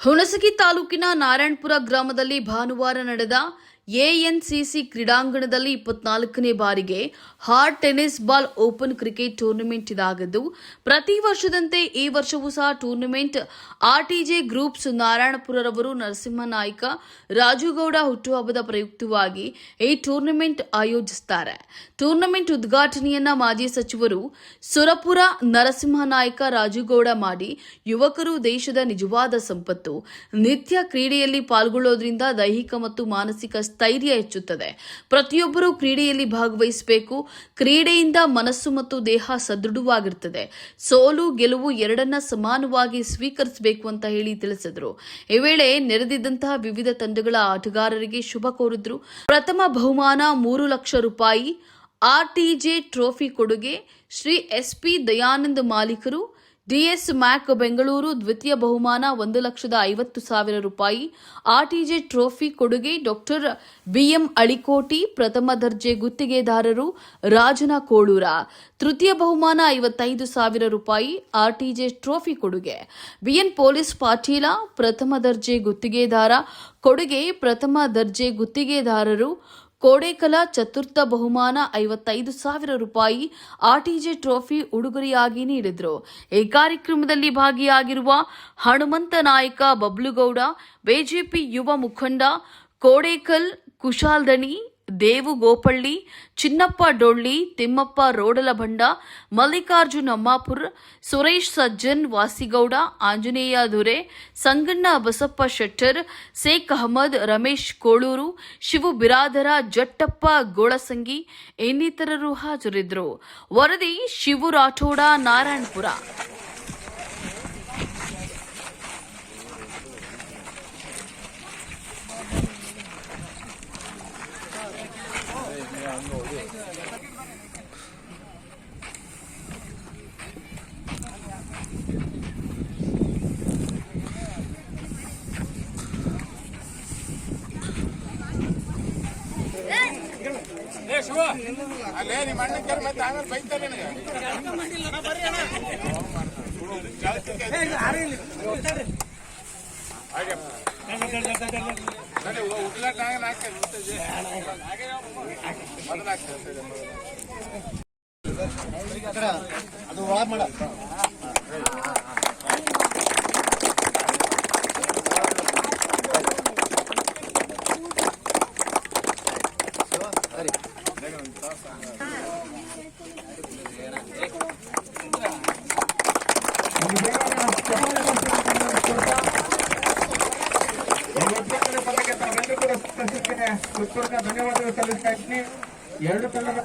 ಹುಣಸಗಿ ತಾಲೂಕಿನ ನಾರಾಯಣಪುರ ಗ್ರಾಮದಲ್ಲಿ ಭಾನುವಾರ ನಡೆದ ಎಎನ್ಸಿಸಿ ಕ್ರೀಡಾಂಗಣದಲ್ಲಿ ಇಪ್ಪತ್ನಾಲ್ಕನೇ ಬಾರಿಗೆ hard tennis ball open cricket tournament ಇದಾಗಿದ್ದು, ಪ್ರತಿ ವರ್ಷದಂತೆ ಈ ವರ್ಷವೂ ಸಹ ಟೂರ್ನಮೆಂಟ್ ಆರ್ಟಿಜೆ ಗ್ರೂಪ್ಸ್ ನಾರಾಯಣಪುರರವರು ನರಸಿಂಹನಾಯ್ಕ, ರಾಜುಗೌಡ ಹುಟ್ಟುಹಬ್ಬದ ಪ್ರಯುಕ್ತವಾಗಿ ಈ ಟೂರ್ನಮೆಂಟ್ ಆಯೋಜಿಸುತ್ತಾರೆ ಟೂರ್ನಮೆಂಟ್ ಉದ್ಘಾಟನೆಯನ್ನ ಮಾಜಿ ಸಚಿವರು ಸುರಪುರ ನರಸಿಂಹನಾಯ್ಕ, ರಾಜುಗೌಡ ಮಾಡಿ ಯುವಕರು ದೇಶದ ನಿಜವಾದ ಸಂಪತ್ತು, ನಿತ್ಯ ಕ್ರೀಡೆಯಲ್ಲಿ ಪಾಲ್ಗೊಳ್ಳೋದ್ರಿಂದ ದೈಹಿಕ ಮತ್ತು ಮಾನಸಿಕ ಸ್ಥೈರ್ಯ ಹೆಚ್ಚುತ್ತದೆ. ಪ್ರತಿಯೊಬ್ಬರೂ ಕ್ರೀಡೆಯಲ್ಲಿ ಭಾಗವಹಿಸಬೇಕು. ಕ್ರೀಡೆಯಿಂದ ಮನಸ್ಸು ಮತ್ತು ದೇಹ ಸದೃಢವಾಗಿರ್ತದೆ ಸೋಲು, ಗೆಲುವು ಎರಡನ್ನ ಸಮಾನವಾಗಿ ಸ್ವೀಕರಿಸಬೇಕು ಅಂತ ಹೇಳಿ ತಿಳಿಸಿದರು. ಈ ವೇಳೆ ನೆರೆದಿದ್ದಂತಹ ವಿವಿಧ ತಂಡಗಳ ಆಟಗಾರರಿಗೆ ಶುಭ ಕೋರಿದ್ರು. ಪ್ರಥಮ ಬಹುಮಾನ ಮೂರು ಲಕ್ಷ ರೂಪಾಯಿ. ಆರ್ಟಿಜೆ ಟ್ರೋಫಿ ಕೊಡುಗೆ. ಶ್ರೀ ಎಸ್ಪಿ ದಯಾನಂದ ಮಾಲೀಕರು. ಡಿಎಸ್ ಮ್ಯಾಕ್ ಬೆಂಗಳೂರು ದ್ವಿತೀಯ ಬಹುಮಾನ ಒಂದು ಲಕ್ಷದ ಐವತ್ತು ಸಾವಿರ ರೂಪಾಯಿ. ಆರ್ಟಿಜೆ ಟ್ರೋಫಿ ಕೊಡುಗೆ ಡಾಕ್ಟರ್ ಬಿಎಂ ಅಳಿಕೋಟಿ, ಪ್ರಥಮ ದರ್ಜೆ ಗುತ್ತಿಗೆದಾರರು ರಾಜನ ಕೋಳೂರ ತೃತೀಯ ಬಹುಮಾನ ಐವತ್ತೈದು ಸಾವಿರ ರೂಪಾಯಿ, ಆರ್ಟಿಜೆ ಟ್ರೋಫಿ ಕೊಡುಗೆ. ಬಿಎನ್ ಪೊಲೀಸ್ ಪಾಟೀಲ, ಪ್ರಥಮ ದರ್ಜೆ ಗುತ್ತಿಗೆದಾರ, ಕೊಡುಗೆ ಪ್ರಥಮ ದರ್ಜೆ ಗುತ್ತಿಗೆದಾರರು ಕೋಡೇಕಲ ಚತುರ್ಥ ಬಹುಮಾನ ಐವತ್ತೈದು ಸಾವಿರ ರೂಪಾಯಿ ಆರ್ಟಿಜೆ ಟ್ರೋಫಿ ಉಡುಗೊರೆಯಾಗಿ ನೀಡಿದರು. ಈ ಕಾರ್ಯಕ್ರಮದಲ್ಲಿ ಭಾಗಿಯಾಗಿರುವ ಹನುಮಂತ ನಾಯಕ ಬಬ್ಲುಗೌಡ, ಬಿಜೆಪಿ ಯುವ ಮುಖಂಡ ಕೋಡೇಕಲ್ ಕುಶಾಲ್ ದಣಿ ದೇವು ಗೋಪಳ್ಳಿ ಚಿನ್ನಪ್ಪ ಡೊಳ್ಳಿ, ತಿಮ್ಮಪ್ಪ ರೋಡಲಭಂಡ ಮಲ್ಲಿಕಾರ್ಜುನ್ ಅಮ್ಮಾಪುರ್, ಸುರೇಶ್ ಸಜ್ಜನ್ ವಾಸಿಗೌಡ, ಆಂಜನೇಯ ದೊರೆ, ಸಂಗಣ್ಣ ಬಸಪ್ಪ ಶೆಟ್ಟರ್, ಶೇಖ್ ಅಹಮದ್, ರಮೇಶ್ ಕೋಳೂರು, ಶಿವು ಬಿರಾದರ, ಜಟ್ಟಪ್ಪ ಗೋಳಸಂಗಿ ಇನ್ನಿತರರು ಹಾಜರಿದ್ದರು. ವರದಿ ಶಿವು ರಾಠೋಡ, ನಾರಾಯಣಪುರ. ಶಿವ ಅಲ್ಲೇ ನಿಮ್ಮ ಅಣ್ಣ ಕೇಳಿ ಮತ್ತೆ ಆಮೇಲೆ ಬೈತಾರೆ ನಿನಗೆ ಹಾಗೆ ಹಾಕ್ತೇವೆ ಮೊದಲು ಹಾಕ್ತೇವೆ ಅದು ಒಳಗ್ ತಾವೆಲ್ಲರೂ ಕೂಡ ಸಲ್ಲಿಸ್ತೇನೆ ಹೃತ್ಪೂರ್ವಕ ಧನ್ಯವಾದಗಳು ಸಲ್ಲಿಸ್ತಾ ಇದ್ದೀನಿ. ಎರಡು ತಂಡದ